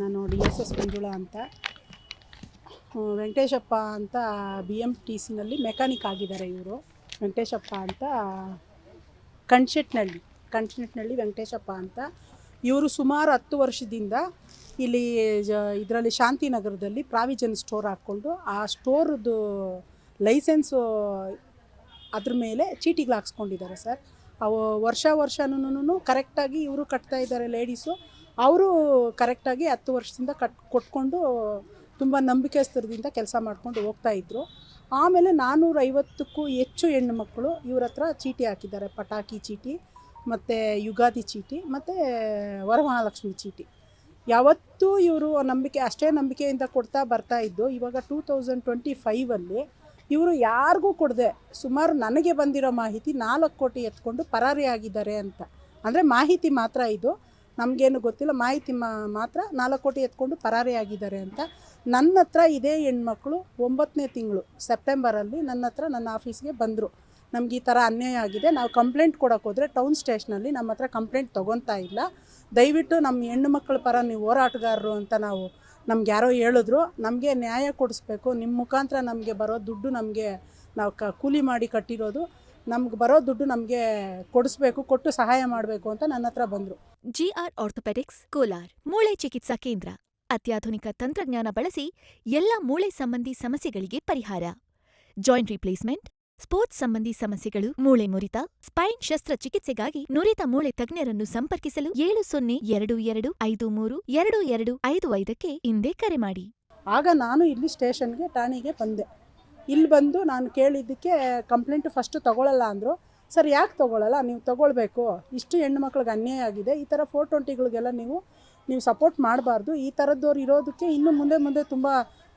ನಾನು D S S Manjula ಅಂತ. ವೆಂಕಟೇಶಪ್ಪ ಅಂತ ಬಿ ಎಂ ಟಿ ಸಿನಲ್ಲಿ ಮೆಕ್ಯಾನಿಕ್ ಆಗಿದ್ದಾರೆ ಇವರು. ವೆಂಕಟೇಶಪ್ಪ ಅಂತ ಕಣ್ಶೆಟ್ನಳ್ಳಿ ಕಣ್ಶೆಟ್ನಳ್ಳಿ ವೆಂಕಟೇಶಪ್ಪ ಅಂತ. ಇವರು ಸುಮಾರು ಹತ್ತು ವರ್ಷದಿಂದ ಇಲ್ಲಿ ಇದರಲ್ಲಿ ಶಾಂತಿನಗರದಲ್ಲಿ ಪ್ರಾವಿಜನ್ ಸ್ಟೋರ್ ಹಾಕ್ಕೊಂಡು ಆ ಸ್ಟೋರ್ದು ಲೈಸೆನ್ಸು ಅದ್ರ ಮೇಲೆ ಚೀಟಿಗಳು ಹಾಕ್ಸ್ಕೊಂಡಿದ್ದಾರೆ ಸರ್. ಅವು ವರ್ಷ ವರ್ಷನೂ ಕರೆಕ್ಟಾಗಿ ಇವರು ಕಟ್ತಾ ಇದ್ದಾರೆ ಲೇಡೀಸು ಅವರು ಕರೆಕ್ಟಾಗಿ ಹತ್ತು ವರ್ಷದಿಂದ ಕಟ್, ಕೊಟ್ಕೊಂಡು ತುಂಬ ನಂಬಿಕೆಸ್ತರದಿಂದ ಕೆಲಸ ಮಾಡ್ಕೊಂಡು ಹೋಗ್ತಾ ಇದ್ದರು ಆಮೇಲೆ ನಾನ್ನೂರೈವತ್ತಕ್ಕೂ ಹೆಚ್ಚು ಹೆಣ್ಣು ಮಕ್ಕಳು ಇವ್ರ ಹತ್ರ ಚೀಟಿ ಹಾಕಿದ್ದಾರೆ. ಪಟಾಕಿ ಚೀಟಿ, ಮತ್ತು ಯುಗಾದಿ ಚೀಟಿ, ಮತ್ತು ವರಮಹಾಲಕ್ಷ್ಮಿ ಚೀಟಿ. ಯಾವತ್ತೂ ಇವರು ನಂಬಿಕೆ, ಅಷ್ಟೇ ನಂಬಿಕೆಯಿಂದ ಕೊಡ್ತಾ ಬರ್ತಾ ಇದ್ದು, ಇವಾಗ ಟೂ ತೌಸಂಡ್ ಟ್ವೆಂಟಿ ಫೈವಲ್ಲಿ ಇವರು ಯಾರಿಗೂ ಕೊಡದೆ. ಸುಮಾರು ನನಗೆ ಬಂದಿರೋ ಮಾಹಿತಿ ನಾಲ್ಕು ಕೋಟಿ ಎತ್ಕೊಂಡು ಪರಾರಿಯಾಗಿದ್ದಾರೆ ಅಂತ. ಅಂದರೆ ಮಾಹಿತಿ ಮಾತ್ರ ಇದು. ನಮಗೇನು ಗೊತ್ತಿಲ್ಲ. ಮಾಹಿತಿ ಮಾತ್ರ ನಾಲ್ಕು ಕೋಟಿ ಎತ್ಕೊಂಡು ಪರಾರಿಯಾಗಿದ್ದಾರೆ ಅಂತ. ನನ್ನ ಹತ್ರ ಇದೇ ಹೆಣ್ಮಕ್ಳು ಒಂಬತ್ತನೇ ತಿಂಗಳು ಸೆಪ್ಟೆಂಬರಲ್ಲಿ ನನ್ನ ಹತ್ರ ನನ್ನ ಆಫೀಸ್ಗೆ ಬಂದರು. ನಮ್ಗೆ ಈ ಥರ ಅನ್ಯಾಯ ಆಗಿದೆ. ನಾವು ಕಂಪ್ಲೇಂಟ್ ಕೊಡೋಕೆ ಹೋದರೆ ಟೌನ್ ಸ್ಟೇಷನಲ್ಲಿ ನಮ್ಮ ಹತ್ರ ಕಂಪ್ಲೇಂಟ್ ತೊಗೊತಾ ಇಲ್ಲ. ದಯವಿಟ್ಟು ನಮ್ಮ ಹೆಣ್ಣು ಮಕ್ಕಳ ಪರ ನೀವು ಹೋರಾಟಗಾರರು ಅಂತ ನಾವು ನಮ್ಗೆ ಯಾರೋ ಹೇಳಿದ್ರು. ನಮಗೆ ನ್ಯಾಯ ಕೊಡಿಸ್ಬೇಕು. ನಿಮ್ಮ ಮುಖಾಂತರ ನಮಗೆ ಬರೋ ದುಡ್ಡು ನಮಗೆ ನಾವು ಕ, ಕೂಲಿ ಮಾಡಿ ಕಟ್ಟಿರೋದು. ನಮ್ಗೆ ಬರೋ ದುಡ್ಡು ನಮಗೆ ಕೊಡಿಸ್ಬೇಕು ಕೊಟ್ಟು ಸಹಾಯ ಮಾಡಬೇಕು ಅಂತ ನನ್ನ ಹತ್ರ ಬಂದರು. ಜಿಆರ್ ಆರ್ಥೋಪೆಡಿಕ್ಸ್ ಕೋಲಾರ್ ಮೂಳೆ ಚಿಕಿತ್ಸಾ ಕೇಂದ್ರ. ಅತ್ಯಾಧುನಿಕ ತಂತ್ರಜ್ಞಾನ ಬಳಸಿ ಎಲ್ಲ ಮೂಳೆ ಸಂಬಂಧಿ ಸಮಸ್ಯೆಗಳಿಗೆ ಪರಿಹಾರ. ಜಾಯಿಂಟ್ ರಿಪ್ಲೇಸ್ಮೆಂಟ್ ಸ್ಪೋರ್ಟ್ಸ್ ಸಂಬಂಧಿ ಸಮಸ್ಯೆಗಳು ಮೂಳೆ ಮುರಿತ ಸ್ಪೈನ್ ಶಸ್ತ್ರಚಿಕಿತ್ಸೆಗಾಗಿ ನುರಿತ ಮೂಳೆ ತಜ್ಞರನ್ನು ಸಂಪರ್ಕಿಸಲು ಏಳು ಸೊನ್ನೆ ಎರಡು ಎರಡು ಐದು ಮೂರು ಎರಡು ಎರಡು ಐದು ಐದಕ್ಕೆ ಹಿಂದೆ ಕರೆ ಮಾಡಿ. ಆಗ ನಾನು ಇಲ್ಲಿ ಸ್ಟೇಷನ್ಗೆ ಠಾಣೆಗೆ ಬಂದೆ. ಇಲ್ಲಿ ಬಂದು ನಾನು ಕೇಳಿದ್ದಕ್ಕೆ ಕಂಪ್ಲೇಂಟ್ ಫಸ್ಟು ತೊಗೊಳಲ್ಲ ಅಂದರು. ಸರ್, ಯಾಕೆ ತೊಗೊಳಲ್ಲ? ನೀವು ತೊಗೊಳ್ಬೇಕು. ಇಷ್ಟು ಹೆಣ್ಣು ಮಕ್ಳಿಗೆ ಅನ್ಯಾಯ ಆಗಿದೆ. ಈ ಥರ ಫೋರ್ ಟ್ವೆಂಟಿಗಳಿಗೆಲ್ಲ ನೀವು ನೀವು ಸಪೋರ್ಟ್ ಮಾಡಬಾರ್ದು. ಈ ಥರದ್ದವ್ರು ಇರೋದಕ್ಕೆ ಇನ್ನು ಮುಂದೆ ಮುಂದೆ ತುಂಬ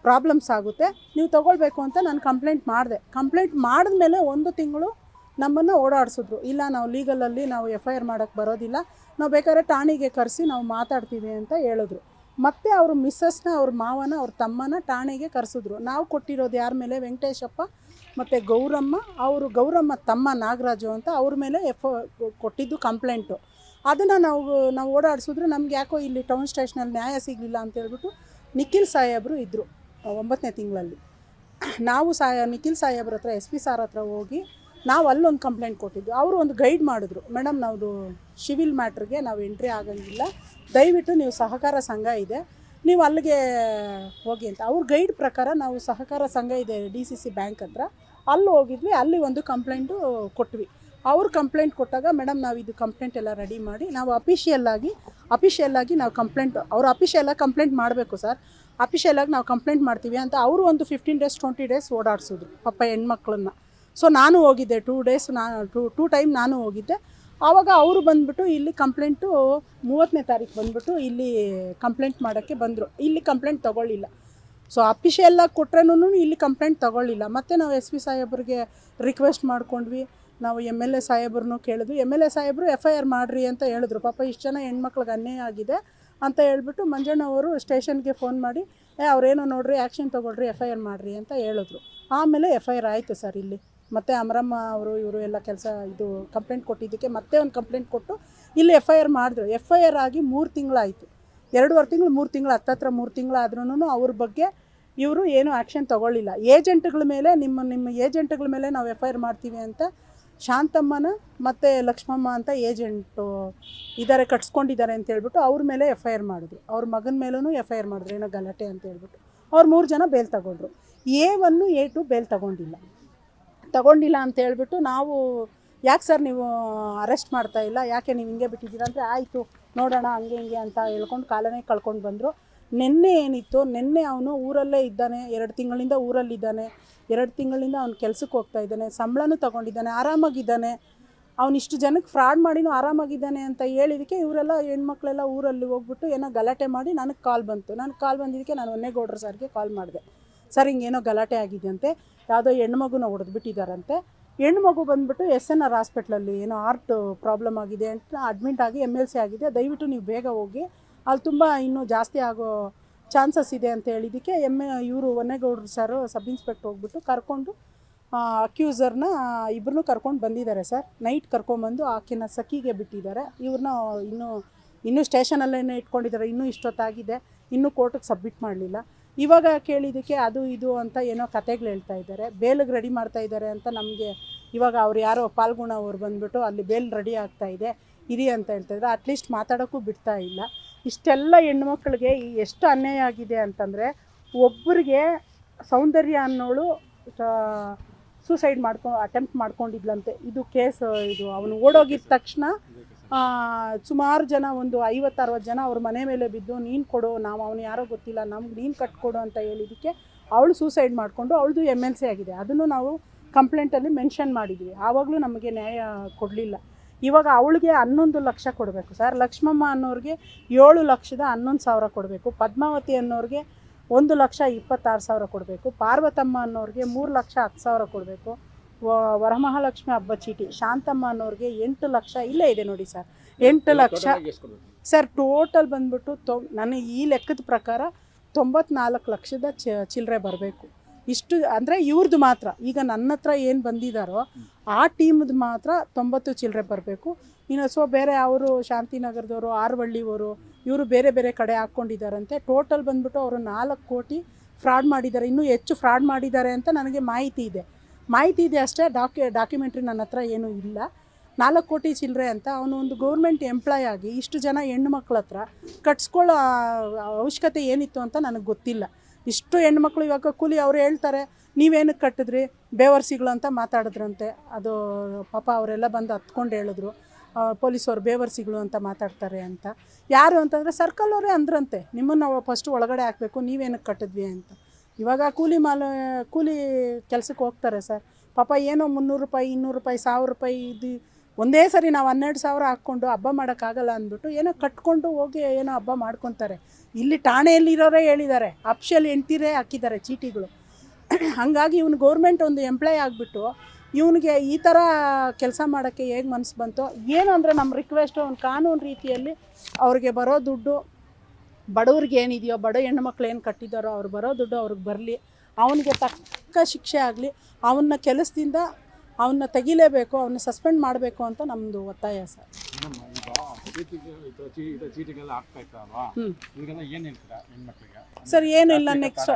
ಪ್ರಾಬ್ಲಮ್ಸ್ ಆಗುತ್ತೆ. ನೀವು ತೊಗೊಳ್ಬೇಕು ಅಂತ ನಾನು ಕಂಪ್ಲೇಂಟ್ ಮಾಡಿದೆ. ಕಂಪ್ಲೇಂಟ್ ಮಾಡಿದ್ಮೇಲೆ ಒಂದು ತಿಂಗಳು ನಮ್ಮನ್ನು ಓಡಾಡಿಸಿದ್ರು. ಇಲ್ಲ, ನಾವು ಲೀಗಲಲ್ಲಿ ನಾವು ಎಫ್ ಐ ಆರ್ ಮಾಡೋಕ್ಕೆ ಬರೋದಿಲ್ಲ. ನಾವು ಬೇಕಾದ್ರೆ ಠಾಣೆಗೆ ಕರೆಸಿ ನಾವು ಮಾತಾಡ್ತೀವಿ ಅಂತ ಹೇಳಿದ್ರು. ಮತ್ತೆ ಅವ್ರ ಮಿಸ್ಸಸ್ನ, ಅವ್ರ ಮಾವನ, ಅವ್ರ ತಮ್ಮನ ಠಾಣೆಗೆ ಕರೆಸಿದ್ರು. ನಾವು ಕೊಟ್ಟಿರೋದು ಯಾರ ಮೇಲೆ? ವೆಂಕಟೇಶಪ್ಪ ಮತ್ತು ಗೌರಮ್ಮ. ಅವರು ಗೌರಮ್ಮ, ತಮ್ಮ ನಾಗರಾಜು ಅಂತ ಅವ್ರ ಮೇಲೆ ಎಫ್ ಕೊಟ್ಟಿದ್ದು ಕಂಪ್ಲೇಂಟು. ಅದನ್ನು ನಾವು ನಾವು ಓಡಾಡಿಸಿದ್ರು. ನಮ್ಗೆ ಯಾಕೋ ಇಲ್ಲಿ ಟೌನ್ ಸ್ಟೇಷನಲ್ಲಿ ನ್ಯಾಯ ಸಿಗಲಿಲ್ಲ ಅಂತ ಹೇಳ್ಬಿಟ್ಟು ನಿಖಿಲ್ ಸಾಹೇಬರು ಇದ್ದರು ಒಂಬತ್ತನೇ ತಿಂಗಳಲ್ಲಿ. ನಾವು ಸಾಯ ನಿಖಿಲ್ ಸಾಹೇಬ್ರ ಹತ್ರ, ಎಸ್ ಪಿ ಸಾರ್ ಹತ್ರ ಹೋಗಿ ನಾವು ಅಲ್ಲೊಂದು ಕಂಪ್ಲೇಂಟ್ ಕೊಟ್ಟಿದ್ದು. ಅವರು ಒಂದು ಗೈಡ್ ಮಾಡಿದ್ರು. ಮೇಡಮ್ ನಾವು ಸಿವಿಲ್ ಮ್ಯಾಟ್ರಿಗೆ ನಾವು ಎಂಟ್ರಿ ಆಗಂಗಿಲ್ಲ. ದಯವಿಟ್ಟು ನೀವು ಸಹಕಾರ ಸಂಘ ಇದೆ. ನೀವು ಅಲ್ಲಿಗೆ ಹೋಗಿ ಅಂತ. ಅವ್ರ ಗೈಡ್ ಪ್ರಕಾರ ನಾವು ಸಹಕಾರ ಸಂಘ ಇದೆ ಡಿ ಸಿ ಸಿ ಬ್ಯಾಂಕ್ ಹತ್ರ. ಅಲ್ಲಿ ಹೋಗಿದ್ವಿ, ಅಲ್ಲಿ ಒಂದು ಕಂಪ್ಲೇಂಟು ಕೊಟ್ವಿ. ಅವ್ರು ಕಂಪ್ಲೇಂಟ್ ಕೊಟ್ಟಾಗ ಮೇಡಮ್ ನಾವು ಇದು ಕಂಪ್ಲೇಂಟ್ ಎಲ್ಲ ರೆಡಿ ಮಾಡಿ, ನಾವು ಅಫಿಷಿಯಲ್ ಆಗಿ ಅಫಿಷಿಯಲ್ ಆಗಿ ನಾವು ಕಂಪ್ಲೇಂಟ್ ಅವ್ರ ಅಫಿಷಿಯಲ್ ಆಗಿ ಕಂಪ್ಲೇಂಟ್ ಮಾಡಬೇಕು ಸರ್ ಅಫಿಷಿಯಲ್ ಆಗಿ ನಾವು ಕಂಪ್ಲೇಂಟ್ ಮಾಡ್ತೀವಿ ಅಂತ ಅವರು ಒಂದು ಫಿಫ್ಟೀನ್ ಡೇಸ್ ಟ್ವೆಂಟಿ ಡೇಸ್ ಓಡಾಡಿಸಿದ್ರು, ಪಾಪ ಹೆಣ್ಮಕ್ಳನ್ನ. ಸೊ ನಾನು ಹೋಗಿದ್ದೆ ಟೂ ಡೇಸ್ ನಾನು ಟೂ ಟೂ ಟೈಮ್ ನಾನು ಹೋಗಿದ್ದೆ. ಆವಾಗ ಅವರು ಬಂದ್ಬಿಟ್ಟು ಇಲ್ಲಿ ಕಂಪ್ಲೇಂಟು ಮೂವತ್ತನೇ ತಾರೀಕು ಬಂದ್ಬಿಟ್ಟು ಇಲ್ಲಿ ಕಂಪ್ಲೇಂಟ್ ಮಾಡೋಕ್ಕೆ ಬಂದರು. ಇಲ್ಲಿ ಕಂಪ್ಲೇಂಟ್ ತೊಗೊಳ್ಳಿಲ್ಲ. ಸೊ ಅಫಿಷಿಯಲ್ಲಾಗಿ ಕೊಟ್ರೇನೂ ಇಲ್ಲಿ ಕಂಪ್ಲೇಂಟ್ ತೊಗೊಳ್ಳಿಲ್ಲ. ಮತ್ತು ನಾವು ಎಸ್ ಪಿ ಸಾಹೇಬ್ರಿಗೆ ರಿಕ್ವೆಸ್ಟ್ ಮಾಡ್ಕೊಂಡ್ವಿ. ನಾವು ಎಂ ಎಲ್ ಎ ಸಾಹೇಬ್ರನ್ನೂ ಕೇಳಿದ್ವಿ. ಎಂ ಎಲ್ ಎ ಸಾಹೇಬರು, ಎಫ್ ಐ ಆರ್ ಮಾಡಿರಿ ಅಂತ ಹೇಳಿದ್ರು. ಪಾಪ ಇಷ್ಟು ಜನ ಹೆಣ್ಮಕ್ಳಿಗೆ ಅನ್ಯಾಯ ಆಗಿದೆ ಅಂತ ಹೇಳ್ಬಿಟ್ಟು ಮಂಜಣ್ಣವರು ಸ್ಟೇಷನ್ಗೆ ಫೋನ್ ಮಾಡಿ, ಏ, ಅವ್ರೇನೋ ನೋಡ್ರಿ ಆ್ಯಕ್ಷನ್ ತೊಗೊಳ್ರಿ, ಎಫ್ ಐ ಆರ್ ಮಾಡಿರಿ ಅಂತ ಹೇಳಿದ್ರು. ಆಮೇಲೆ ಎಫ್ ಐ ಆರ್ ಆಯಿತು ಸರ್ ಇಲ್ಲಿ. ಮತ್ತು ಅಮರಮ್ಮ ಅವರು, ಇವರು ಎಲ್ಲ ಕೆಲಸ ಇದು ಕಂಪ್ಲೇಂಟ್ ಕೊಟ್ಟಿದ್ದಕ್ಕೆ ಮತ್ತೆ ಒಂದು ಕಂಪ್ಲೇಂಟ್ ಕೊಟ್ಟು ಇಲ್ಲಿ ಎಫ್ ಐ ಆರ್ ಮಾಡಿದ್ರು. ಎಫ್ ಐ ಆರ್ ಆಗಿ ಮೂರು ತಿಂಗಳಾಯಿತು. ಎರಡೂವರೆ ತಿಂಗಳು, ಮೂರು ತಿಂಗಳು, ಹತ್ತತ್ರ ಮೂರು ತಿಂಗಳಾದ್ರೂ ಅವ್ರ ಬಗ್ಗೆ ಇವರು ಏನು ಆ್ಯಕ್ಷನ್ ತೊಗೊಳ್ಳಿಲ್ಲ. ಏಜೆಂಟ್ಗಳ ಮೇಲೆ, ನಿಮ್ಮ ನಿಮ್ಮ ಏಜೆಂಟ್ಗಳ ಮೇಲೆ ನಾವು ಎಫ್ ಐ ಆರ್ ಮಾಡ್ತೀವಿ ಅಂತ ಶಾಂತಮ್ಮನ ಮತ್ತು ಲಕ್ಷ್ಮಮ್ಮ ಅಂತ ಏಜೆಂಟು ಇದ್ದಾರೆ ಕಟ್ಸ್ಕೊಂಡಿದ್ದಾರೆ ಅಂತ ಹೇಳ್ಬಿಟ್ಟು ಅವ್ರ ಮೇಲೆ ಎಫ್ ಐ ಆರ್ ಮಾಡಿದ್ರು. ಅವ್ರ ಮಗನ ಮೇಲೂ ಎಫ್ ಐ ಆರ್ ಮಾಡಿದ್ರು. ಏನೋ ಗಲಾಟೆ ಅಂತ ಹೇಳ್ಬಿಟ್ಟು. ಅವ್ರು ಮೂರು ಜನ ಬೇಲ್ ತಗೊಂಡ್ರು. A one A two bail ತಗೊಂಡಿಲ್ಲ. ತಗೊಂಡಿಲ್ಲ ಅಂತ ಹೇಳ್ಬಿಟ್ಟು ನಾವು ಯಾಕೆ ಸರ್ ನೀವು ಅರೆಸ್ಟ್ ಮಾಡ್ತಾ ಇಲ್ಲ? ಯಾಕೆ ನೀವು ಹಿಂಗೆ ಬಿಟ್ಟಿದ್ದೀರಾ ಅಂದರೆ ಆಯಿತು, ನೋಡೋಣ ಹಂಗೆ ಹಿಂಗೆ ಅಂತ ಹೇಳ್ಕೊಂಡು ಕಾಲನೇ ಕಳ್ಕೊಂಡು ಬಂದರು. ನಿನ್ನೆ ಏನಿತ್ತು, ನಿನ್ನೆ ಅವನು ಊರಲ್ಲೇ ಇದ್ದಾನೆ, ಎರಡು ತಿಂಗಳಿಂದ ಊರಲ್ಲಿದ್ದಾನೆ, ಎರಡು ತಿಂಗಳಿಂದ ಅವ್ನು ಕೆಲಸಕ್ಕೆ ಹೋಗ್ತಾ ಇದ್ದಾನೆ, ಸಂಬಳನೂ ತೊಗೊಂಡಿದ್ದಾನೆ, ಆರಾಮಾಗಿದ್ದಾನೆ. ಅವನಿಷ್ಟು ಜನಕ್ಕೆ ಫ್ರಾಡ್ ಮಾಡಿನೂ ಆರಾಮಾಗಿದ್ದಾನೆ ಅಂತ ಹೇಳಿದಕ್ಕೆ ಇವರೆಲ್ಲ ಹೆಣ್ಮಕ್ಳೆಲ್ಲ ಊರಲ್ಲಿ ಹೋಗ್ಬಿಟ್ಟು ಏನೋ ಗಲಾಟೆ ಮಾಡಿ ನನಗೆ ಕಾಲ್ ಬಂತು. ನನಗೆ ಕಾಲ್ ಬಂದಿದ್ದಕ್ಕೆ ನಾನು ಒನ್ನೇಗೌಡ್ರ ಸರ್ಗೆ ಕಾಲ್ ಮಾಡಿದೆ. ಸರ್, ಹಿಂಗೇನೋ ಗಲಾಟೆ ಆಗಿದೆಯಂತೆ. ಯಾವುದೋ ಹೆಣ್ಮಗುನ ಹೊಡೆದ್ಬಿಟ್ಟಿದ್ದಾರಂತೆ ಹೆಣ್ಮಗು ಬಂದ್ಬಿಟ್ಟು ಎಸ್ ಎನ್ ಆರ್ ಹಾಸ್ಪಿಟ್ಲಲ್ಲಿ ಏನೋ ಆರ್ಟ್ ಪ್ರಾಬ್ಲಮ್ ಆಗಿದೆ ಅಂತ ಅಡ್ಮಿಟ್ ಆಗಿ ಎಂ ಎಲ್ ಸಿ ಆಗಿದೆ. ದಯವಿಟ್ಟು ನೀವು ಬೇಗ ಹೋಗಿ. ಅಲ್ಲಿ ತುಂಬ ಇನ್ನೂ ಜಾಸ್ತಿ ಆಗೋ ಚಾನ್ಸಸ್ ಇದೆ ಅಂತ ಹೇಳಿದ್ದಕ್ಕೆ ಎಂ ಇವರು ಒನ್ನೇಗೌಡರು ಸರ್ ಸಬ್ ಇನ್ಸ್ಪೆಕ್ಟ್ ಹೋಗ್ಬಿಟ್ಟು ಕರ್ಕೊಂಡು ಅಕ್ಯೂಸರ್ನ ಇಬ್ಬರನ್ನೂ ಕರ್ಕೊಂಡು ಬಂದಿದ್ದಾರೆ ಸರ್. ನೈಟ್ ಕರ್ಕೊಂಬಂದು ಆಕೆನ ಸಖಿಗೆ ಬಿಟ್ಟಿದ್ದಾರೆ. ಇವ್ರನ್ನ ಇನ್ನೂ ಇನ್ನೂ ಸ್ಟೇಷನಲ್ಲೇ ಇಟ್ಕೊಂಡಿದ್ದಾರೆ. ಇನ್ನೂ ಇಷ್ಟೊತ್ತಾಗಿದೆ. ಇನ್ನೂ ಕೋರ್ಟಿಗೆ ಸಬ್ಮಿಟ್ ಮಾಡಲಿಲ್ಲ. ಇವಾಗ ಕೇಳಿದ್ದಕ್ಕೆ ಅದು ಇದು ಅಂತ ಏನೋ ಕತೆಗಳು ಹೇಳ್ತಾ ಇದ್ದಾರೆ. ಬೇಲಿಗೆ ರೆಡಿ ಮಾಡ್ತಾ ಇದ್ದಾರೆ ಅಂತ ನಮಗೆ ಇವಾಗ ಅವ್ರು ಯಾರೋ ಪಾಲ್ಗುಣ ಅವ್ರು ಬಂದ್ಬಿಟ್ಟು ಅಲ್ಲಿ ಬೇಲ್ ರೆಡಿ ಆಗ್ತಾ ಇದೆ, ಇರಿ ಅಂತ ಹೇಳ್ತಾಯಿದ್ರು ಅಟ್ಲೀಸ್ಟ್ ಮಾತಾಡೋಕ್ಕೂ ಬಿಡ್ತಾ ಇಲ್ಲ. ಇಷ್ಟೆಲ್ಲ ಹೆಣ್ಮಕ್ಳಿಗೆ ಎಷ್ಟು ಅನ್ಯಾಯ ಆಗಿದೆ ಅಂತಂದರೆ ಒಬ್ಬರಿಗೆ ಸೌಂದರ್ಯ ಅನ್ನೋಳು ಸೂಸೈಡ್ ಮಾಡ್ಕೊ ಅಟೆಂಪ್ಟ್ ಮಾಡ್ಕೊಂಡಿದ್ಲಂತೆ. ಇದು ಕೇಸ್ ಇದು ಅವನು ಓಡೋಗಿದ ತಕ್ಷಣ ಸುಮಾರು ಜನ ಒಂದು ಐವತ್ತು ಅರವತ್ತು ಜನ ಅವ್ರ ಮನೆ ಮೇಲೆ ಬಿದ್ದು ನೀನು ಕೊಡು, ನಾವು ಅವನು ಯಾರೋ ಗೊತ್ತಿಲ್ಲ, ನಮ್ಗೆ ನೀನು ಕಟ್ಕೊಡು ಅಂತ ಹೇಳಿದ್ದಕ್ಕೆ ಅವಳು ಸೂಸೈಡ್ ಮಾಡಿಕೊಂಡು ಅವಳದು ಎಂ ಎಲ್ ಸಿ ಆಗಿದೆ. ಅದನ್ನು ನಾವು ಕಂಪ್ಲೇಂಟಲ್ಲಿ ಮೆನ್ಷನ್ ಮಾಡಿದ್ವಿ. ಆವಾಗಲೂ ನಮಗೆ ನ್ಯಾಯ ಕೊಡಲಿಲ್ಲ. ಇವಾಗ ಅವಳಿಗೆ ಹನ್ನೊಂದು ಲಕ್ಷ ಕೊಡಬೇಕು ಸರ್ ಲಕ್ಷ್ಮಮ್ಮ ಅನ್ನೋರಿಗೆ ಏಳು ಲಕ್ಷದ ಹನ್ನೊಂದು ಸಾವಿರ ಕೊಡಬೇಕು. ಪದ್ಮಾವತಿ ಅನ್ನೋರಿಗೆ ಒಂದು ಲಕ್ಷ ಇಪ್ಪತ್ತಾರು ಸಾವಿರ ಕೊಡಬೇಕು. ಪಾರ್ವತಮ್ಮ ಅನ್ನೋರಿಗೆ ಮೂರು ಲಕ್ಷ ಹತ್ತು ಸಾವಿರ ಕೊಡಬೇಕು. ವರಮಹಾಲಕ್ಷ್ಮಿ ಹಬ್ಬ ಚೀಟಿ. ಶಾಂತಮ್ಮ ಅನ್ನೋರಿಗೆ ಎಂಟು ಲಕ್ಷ ಇಲ್ಲೇ ಇದೆ ನೋಡಿ ಸರ್. ಎಂಟು ಲಕ್ಷ. ಸರ್ ಟೋಟಲ್ ಬಂದ್ಬಿಟ್ಟು ತೊ ನನಗೆ ಈ ಲೆಕ್ಕದ ಪ್ರಕಾರ ತೊಂಬತ್ನಾಲ್ಕು ಲಕ್ಷದ ಚ ಚಿಲ್ಲರೆ ಬರಬೇಕು. ಇಷ್ಟು ಅಂದರೆ ಇವ್ರದ್ದು ಮಾತ್ರ. ಈಗ ನನ್ನ ಹತ್ರ ಏನು ಬಂದಿದ್ದಾರೋ ಆ ಟೀಮ್ದು ಮಾತ್ರ ತೊಂಬತ್ತು ಚಿಲ್ಲರೆ ಬರಬೇಕು. ಇನ್ನು ಸೊ ಬೇರೆ ಅವರು ಶಾಂತಿನಗರದವರು ಆರ್ವಳ್ಳಿಯವರು ಇವರು ಬೇರೆ ಬೇರೆ ಕಡೆ ಹಾಕ್ಕೊಂಡಿದ್ದಾರಂತೆ. ಟೋಟಲ್ ಬಂದ್ಬಿಟ್ಟು ಅವರು ನಾಲ್ಕು ಕೋಟಿ ಫ್ರಾಡ್ ಮಾಡಿದ್ದಾರೆ. ಇನ್ನೂ ಹೆಚ್ಚು ಫ್ರಾಡ್ ಮಾಡಿದ್ದಾರೆ ಅಂತ ನನಗೆ ಮಾಹಿತಿ ಇದೆ. ಮಾಹಿತಿ ಇದೆ ಅಷ್ಟೇ ಡಾಕ್ಯು ಡಾಕ್ಯುಮೆಂಟ್ರಿ ನನ್ನ ಹತ್ರ ಏನೂ ಇಲ್ಲ. ನಾಲ್ಕು ಕೋಟಿ ಚಿಲ್ಲರೆ ಅಂತ ಅವನು ಒಂದು ಗೌರ್ಮೆಂಟ್ ಎಂಪ್ಲಾಯ್ ಆಗಿ ಇಷ್ಟು ಜನ ಹೆಣ್ಣು ಮಕ್ಳ ಹತ್ರ ಕಟ್ಸ್ಕೊಳ್ಳೋ ಅವಶ್ಯಕತೆ ಏನಿತ್ತು ಅಂತ ನನಗೆ ಗೊತ್ತಿಲ್ಲ. ಇಷ್ಟು ಹೆಣ್ಮಕ್ಳು ಇವಾಗ ಕೂಲಿ ಅವ್ರು ಹೇಳ್ತಾರೆ ನೀವೇನಕ್ಕೆ ಕಟ್ಟಿದ್ರಿ? ಬೇವರ್ಸಿಗಳು ಅಂತ ಮಾತಾಡಿದ್ರಂತೆ. ಅದು ಪಾಪ ಅವರೆಲ್ಲ ಬಂದು ಹತ್ಕೊಂಡು ಹೇಳಿದ್ರು ಪೊಲೀಸವ್ರು ಬೇವರ್ಸಿಗಳು ಅಂತ ಮಾತಾಡ್ತಾರೆ ಅಂತ. ಯಾರು ಅಂತಂದರೆ ಸರ್ಕಲ್ ಅವರೇ ಅಂದ್ರಂತೆ, ನಿಮ್ಮನ್ನು ಫಸ್ಟ್ ಒಳಗಡೆ ಹಾಕಬೇಕು ನೀವೇನಕ್ಕೆ ಕಟ್ಟಿದ್ವಿ ಅಂತ. ಇವಾಗ ಕೂಲಿ ಮಾಲ, ಕೂಲಿ ಕೆಲಸಕ್ಕೆ ಹೋಗ್ತಾರೆ ಸರ್. ಪಾಪ ಏನೋ ಮುನ್ನೂರು ರೂಪಾಯಿ, ಇನ್ನೂರು ರೂಪಾಯಿ, ಸಾವಿರ ರೂಪಾಯಿ ಇದು ಒಂದೇ ಸರಿ ನಾವು ಹನ್ನೆರಡು ಸಾವಿರ ಹಾಕ್ಕೊಂಡು ಹಬ್ಬ ಮಾಡೋಕ್ಕಾಗಲ್ಲ ಅಂದ್ಬಿಟ್ಟು ಏನೋ ಕಟ್ಕೊಂಡು ಹೋಗಿ ಏನೋ ಹಬ್ಬ ಮಾಡ್ಕೊತಾರೆ. ಇಲ್ಲಿ ಠಾಣೆಯಲ್ಲಿರೋರೇ ಹೇಳಿದ್ದಾರೆ. ಅಪ್ಷಲ್ ಎಂಟಿರೇ ಹಾಕಿದ್ದಾರೆ ಚೀಟಿಗಳು. ಹಾಗಾಗಿ ಇವನು ಗೌರ್ಮೆಂಟ್ ಒಂದು ಎಂಪ್ಲಾಯ್ ಆಗಿಬಿಟ್ಟು ಇವನಿಗೆ ಈ ಥರ ಕೆಲಸ ಮಾಡೋಕ್ಕೆ ಹೇಗೆ ಮನಸ್ಸು ಬಂತು, ಏನು ಅಂದರೆ ನಮ್ಮ ರಿಕ್ವೆಸ್ಟು ಒಂದು ಕಾನೂನು ರೀತಿಯಲ್ಲಿ ಅವ್ರಿಗೆ ಬರೋ ದುಡ್ಡು ಬಡವ್ರಿಗೆ ಏನಿದೆಯೋ ಬಡ ಹೆಣ್ಣುಮಕ್ಳು ಏನು ಕಟ್ಟಿದಾರೋ ಅವ್ರು ಬರೋ ದುಡ್ಡು ಅವ್ರಿಗೆ ಬರಲಿ. ಅವನಿಗೆ ತಕ್ಕ ಶಿಕ್ಷೆ ಆಗಲಿ ಅವನ್ನ ಕೆಲಸದಿಂದ ಅವನ್ನ ತೆಗಿಲೇಬೇಕು ಅವನ್ನ ಸಸ್ಪೆಂಡ್ ಮಾಡಬೇಕು ಅಂತ ನಮ್ಮದು ಒತ್ತಾಯ ಸರ್. ಸರ್ ಏನು ಇಲ್ಲ ನೆಕ್ಸ್ಟ್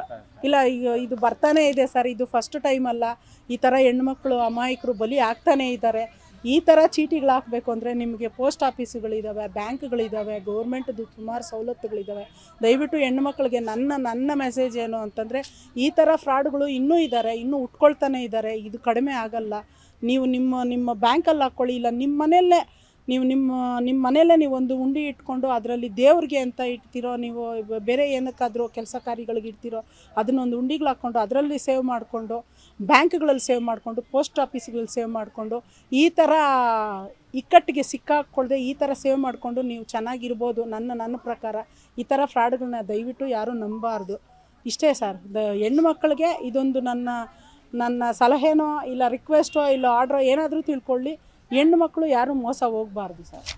ಇಲ್ಲ ಈಗ ಇದು ಬರ್ತಾನೆ ಇದೆ ಸರ್ ಇದು ಫಸ್ಟ್ ಟೈಮ್ ಅಲ್ಲ. ಈ ಥರ ಹೆಣ್ಮಕ್ಳು ಅಮಾಯಕರು ಬಲಿ ಆಗ್ತಾನೇ ಇದ್ದಾರೆ. ಈ ಥರ ಚೀಟಿಗಳು ಹಾಕಬೇಕು ಅಂದರೆ ನಿಮಗೆ ಪೋಸ್ಟ್ ಆಫೀಸುಗಳಿದ್ದಾವೆ ಬ್ಯಾಂಕ್ಗಳಿದ್ದಾವೆ ಗೌರ್ಮೆಂಟ್ದು ಸುಮಾರು ಸವಲತ್ತುಗಳಿದ್ದಾವೆ ದಯವಿಟ್ಟು ಹೆಣ್ಮಕ್ಳಿಗೆ ನನ್ನ ನನ್ನ ಮೆಸೇಜ್ ಏನು ಅಂತಂದರೆ ಈ ಥರ ಫ್ರಾಡ್ಗಳು ಇನ್ನೂ ಇದ್ದಾರೆ ಇನ್ನೂ ಉಟ್ಕೊಳ್ತಾನೆ ಇದ್ದಾರೆ ಇದು ಕಡಿಮೆ ಆಗಲ್ಲ. ನೀವು ನಿಮ್ಮ ನಿಮ್ಮ ಬ್ಯಾಂಕಲ್ಲಿ ಹಾಕ್ಕೊಳ್ಳಿ ಇಲ್ಲ ನಿಮ್ಮ ಮನೆಯಲ್ಲೇ, ನೀವು ನಿಮ್ಮ ನಿಮ್ಮ ಮನೆಯಲ್ಲೇ ನೀವು ಒಂದು ಉಂಡಿ ಇಟ್ಕೊಂಡು ಅದರಲ್ಲಿ ದೇವ್ರಿಗೆ ಅಂತ ಇಡ್ತಿರೋ, ನೀವು ಬೇರೆ ಏನಕ್ಕಾದರೂ ಕೆಲಸ ಕಾರ್ಯಗಳಿಗೆ ಇಡ್ತಿರೋ, ಅದನ್ನೊಂದು ಉಂಡಿಗಳು ಹಾಕ್ಕೊಂಡು ಅದರಲ್ಲಿ ಸೇವ್ ಮಾಡಿಕೊಂಡು ಬ್ಯಾಂಕ್ಗಳಲ್ಲಿ ಸೇವ್ ಮಾಡಿಕೊಂಡು, ಪೋಸ್ಟ್ ಆಫೀಸ್ಗಳಲ್ಲಿ ಸೇವ್ ಮಾಡಿಕೊಂಡು, ಈ ಥರ ಇಕ್ಕಟ್ಟಿಗೆ ಸಿಕ್ಕಾಕ್ಕೊಳ್ಳದೆ ಈ ಥರ ಸೇವ್ ಮಾಡಿಕೊಂಡು ನೀವು ಚೆನ್ನಾಗಿರ್ಬೋದು, ನನ್ನ ನನ್ನ ಪ್ರಕಾರ ಈ ಥರ ಫ್ರಾಡ್ಗಳನ್ನ ದಯವಿಟ್ಟು ಯಾರೂ ನಂಬಾರ್ದು. ಇಷ್ಟೇ ಸರ್. ದ ಹೆಣ್ಣು ಮಕ್ಕಳಿಗೆ ಇದೊಂದು ನನ್ನ ನನ್ನ ಸಲಹೆನೋ ಇಲ್ಲ ರಿಕ್ವೆಸ್ಟೋ ಇಲ್ಲ ಆರ್ಡ್ರೋ ಏನಾದರೂ ತಿಳ್ಕೊಳ್ಳಿ. ಹೆಣ್ಣು ಮಕ್ಕಳು ಯಾರೂ ಮೋಸ ಹೋಗಬಾರ್ದು ಸರ್.